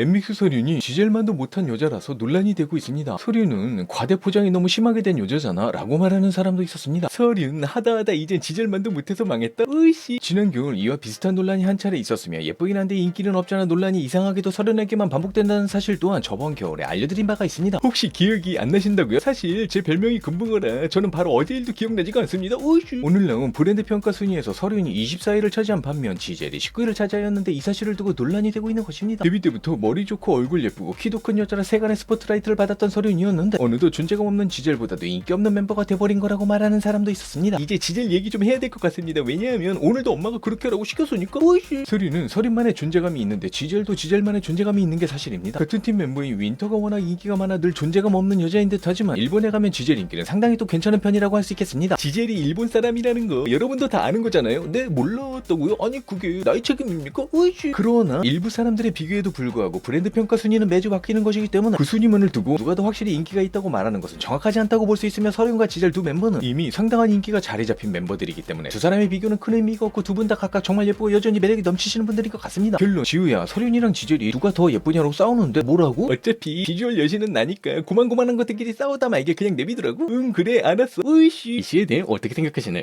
엠믹스 서륜이 지젤만도 못한 여자라서 논란이 되고 있습니다. 서륜은 과대 포장이 너무 심하게 된 여자잖아 라고 말하는 사람도 있었습니다. 서륜 하다하다 이젠 지젤만도 못해서 망했다? 으이씨 지난 겨울 이와 비슷한 논란이 한 차례 있었으며 예쁘긴 한데 인기는 없잖아 논란이 이상하게도 서른에게만 반복된다는 사실 또한 저번 겨울에 알려드린 바가 있습니다. 혹시 기억이 안 나신다고요? 사실 제 별명이 금붕어라 저는 바로 어제 일도 기억나지가 않습니다. 으이씨 오늘 나온 브랜드 평가 순위에서 서륜이 24위를 차지한 반면 지젤이 19위를 차지하였는데 이 사실을 두고 논란이 되고 있는 것입니다. 데뷔 때부터 머리 좋고 얼굴 예쁘고 키도 큰 여자라 세간의 스포트라이트를 받았던 서륜이었는데 어느덧 존재감 없는 지젤보다도 인기 없는 멤버가 돼버린 거라고 말하는 사람도 있었습니다. 이제 지젤 얘기 좀 해야 될 것 같습니다. 왜냐하면 오늘도 엄마가 그렇게 하라고 시켰으니까. 오이씨. 서륜은 서륜만의 존재감이 있는데 지젤도 지젤만의 존재감이 있는 게 사실입니다. 같은 팀 멤버인 윈터가 워낙 인기가 많아 늘 존재감 없는 여자인 듯 하지만 일본에 가면 지젤 인기는 상당히 또 괜찮은 편이라고 할 수 있겠습니다. 지젤이 일본 사람이라는 거 여러분도 다 아는 거잖아요. 네 몰랐다고요? 아니 그게 나의 책임입니까? 오이씨. 그러나 일부 사람들의 비교에도 불구하고 브랜드 평가 순위는 매주 바뀌는 것이기 때문에 그 순위만을 두고 누가 더 확실히 인기가 있다고 말하는 것은 정확하지 않다고 볼 수 있으며 서륜과 지젤 두 멤버는 이미 상당한 인기가 자리 잡힌 멤버들이기 때문에 두 사람의 비교는 큰 의미가 없고 두 분 다 각각 정말 예쁘고 여전히 매력이 넘치시는 분들인 것 같습니다. 결론 지우야 서륜이랑 지젤이 누가 더 예쁘냐고 싸우는데 뭐라고? 어차피 비주얼 여신은 나니까 고만고만한 것들끼리 싸우다 말게 그냥 내비더라고. 응 그래 알았어. 으이씨 이 시에 대해 어떻게 생각하시나요?